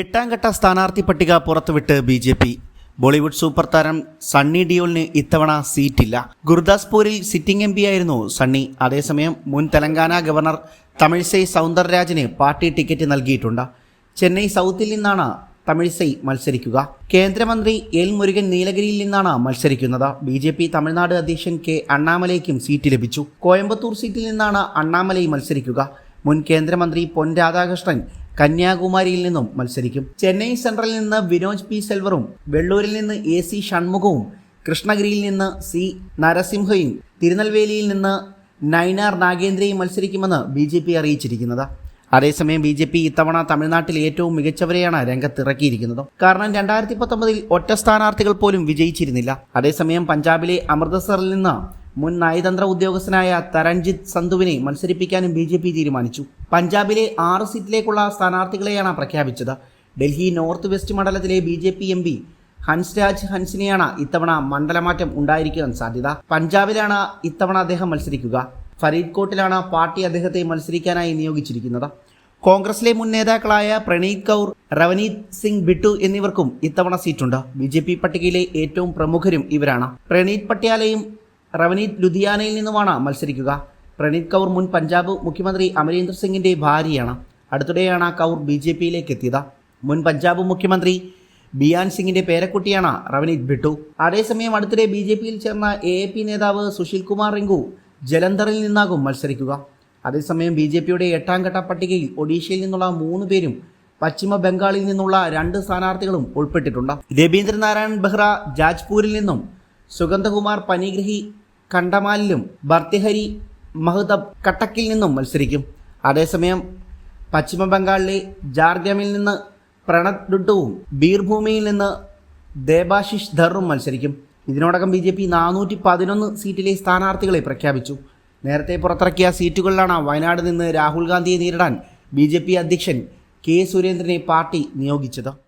എട്ടാം ഘട്ട സ്ഥാനാർത്ഥി പട്ടിക പുറത്തുവിട്ട് B J P. Bollywood super താരം സണ്ണി ഡിയോളിന് ഇത്തവണ സീറ്റില്ല. ഗുർദാസ്പൂരിൽ സിറ്റിംഗ് എം ആയിരുന്നു സണ്ണി. അതേസമയം മുൻ തെലങ്കാന ഗവർണർ തമിഴ്സൈ സൗന്ദർരാജന് പാർട്ടി ടിക്കറ്റ് നൽകിയിട്ടുണ്ട്. ചെന്നൈ സൗത്തിൽ നിന്നാണ് തമിഴ്സൈ മത്സരിക്കുക. കേന്ദ്രമന്ത്രി എൽ മുരുകൻ നീലഗിരിയിൽ നിന്നാണ് മത്സരിക്കുന്നത്. ബി ജെ പി തമിഴ്നാട് അധ്യക്ഷൻ കെ അണ്ണാമലയ്ക്കും സീറ്റ് ലഭിച്ചു. കോയമ്പത്തൂർ സീറ്റിൽ നിന്നാണ് അണ്ണാമലൈ മത്സരിക്കുക. മുൻ കേന്ദ്രമന്ത്രി പൊൻ രാധാകൃഷ്ണൻ കന്യാകുമാരിയിൽ നിന്നും മത്സരിക്കും. ചെന്നൈ സെൻട്രലിൽ നിന്ന് വിനോജ് പി സെൽവറും വെള്ളൂരിൽ നിന്ന് എ സി ഷൺമുഖവും കൃഷ്ണഗിരിയിൽ നിന്ന് സി നരസിംഹയും തിരുനെൽവേലിയിൽ നിന്ന് നൈനാർ നാഗേന്ദ്രയും മത്സരിക്കുമെന്ന് ബി ജെ പി അറിയിച്ചിരിക്കുന്നത്. അതേസമയം ബി ജെ പി ഇത്തവണ തമിഴ്നാട്ടിൽ ഏറ്റവും മികച്ചവരെയാണ് രംഗത്തിറക്കിയിരിക്കുന്നത്. കാരണം രണ്ടായിരത്തി പത്തൊമ്പതിൽ ഒറ്റ സ്ഥാനാർത്ഥികൾ പോലും വിജയിച്ചിരുന്നില്ല. അതേസമയം പഞ്ചാബിലെ അമൃത്സറിൽ നിന്ന് മുൻ നയതന്ത്ര ഉദ്യോഗസ്ഥനായ തരൺജിത് സന്ധുവിനെ മത്സരിപ്പിക്കാനും ബി ജെ പി തീരുമാനിച്ചു. പഞ്ചാബിലെ ആറ് സീറ്റിലേക്കുള്ള സ്ഥാനാർത്ഥികളെയാണ് പ്രഖ്യാപിച്ചത്. ഡൽഹി നോർത്ത് വെസ്റ്റ് മണ്ഡലത്തിലെ B J P M P Hansraj ഹൻസിനെയാണ് ഇത്തവണ മണ്ഡലമാറ്റം ഉണ്ടായിരിക്കാൻ സാധ്യത. പഞ്ചാബിലാണ് ഇത്തവണ അദ്ദേഹം മത്സരിക്കുക. ഫരീദ്കോട്ടിലാണ് പാർട്ടി അദ്ദേഹത്തെ മത്സരിക്കാനായി നിയോഗിച്ചിരിക്കുന്നത്. കോൺഗ്രസിലെ മുൻ നേതാക്കളായ പ്രണീത് കൗർ റവനീത് സിംഗ് ബിട്ടു എന്നിവർക്കും ഇത്തവണ സീറ്റുണ്ട്. ബി ജെ പി പട്ടികയിലെ ഏറ്റവും പ്രമുഖരും ഇവരാണ്. പ്രണീത് പട്യാലയും റവനീത് ലുധിയാനയിൽ നിന്നുമാണ് മത്സരിക്കുക. പ്രണീത് കൗർ മുൻ പഞ്ചാബ് മുഖ്യമന്ത്രി അമരീന്ദർ സിംഗിന്റെ ഭാര്യയാണ്. അടുത്തിടെയാണ് കൗർ ബി ജെ പിയിലേക്ക് എത്തിയത്. മുൻ പഞ്ചാബ് മുഖ്യമന്ത്രി ബിയാൻ സിംഗിന്റെ പേരക്കുട്ടിയാണ് റവനീത് ബിട്ടു. അതേസമയം അടുത്തിടെ ബി ജെ പിയിൽ ചേർന്ന എ എ പി നേതാവ് സുശീൽ കുമാർ റിങ്കു ജലന്ധറിൽ നിന്നാകും മത്സരിക്കുക. അതേസമയം ബി ജെ പിയുടെ എട്ടാം ഘട്ട പട്ടികയിൽ ഒഡീഷയിൽ നിന്നുള്ള മൂന്ന് പേരും പശ്ചിമ ബംഗാളിൽ നിന്നുള്ള രണ്ട് സ്ഥാനാർത്ഥികളും ഉൾപ്പെട്ടിട്ടുണ്ട്. രവീന്ദ്രനാരായൺ ബെഹ്റ ജാജ്പൂരിൽ നിന്നും സുഗന്ധകുമാർ പനിഗ്രഹി കണ്ടമാലിലും ഭർത്തിഹരി മഹ്തബ് കട്ടക്കിൽ നിന്നും മത്സരിക്കും. അതേസമയം പശ്ചിമ ബംഗാളിലെ ജാർഗമിൽ നിന്ന് പ്രണത് ഡുഡുവും ബീർഭൂമിയിൽ നിന്ന് ദേബാശിഷ് ധറും മത്സരിക്കും. ഇതിനോടകം ബി ജെ പി നാനൂറ്റി പതിനൊന്ന് സീറ്റിലെ സ്ഥാനാർത്ഥികളെ പ്രഖ്യാപിച്ചു. നേരത്തെ പുറത്തിറക്കിയ സീറ്റുകളിലാണ് വയനാട് നിന്ന് രാഹുൽ ഗാന്ധിയെ നേരിടാൻ ബി ജെ പി അധ്യക്ഷൻ കെ സുരേന്ദ്രനെ പാർട്ടി നിയോഗിച്ചത്.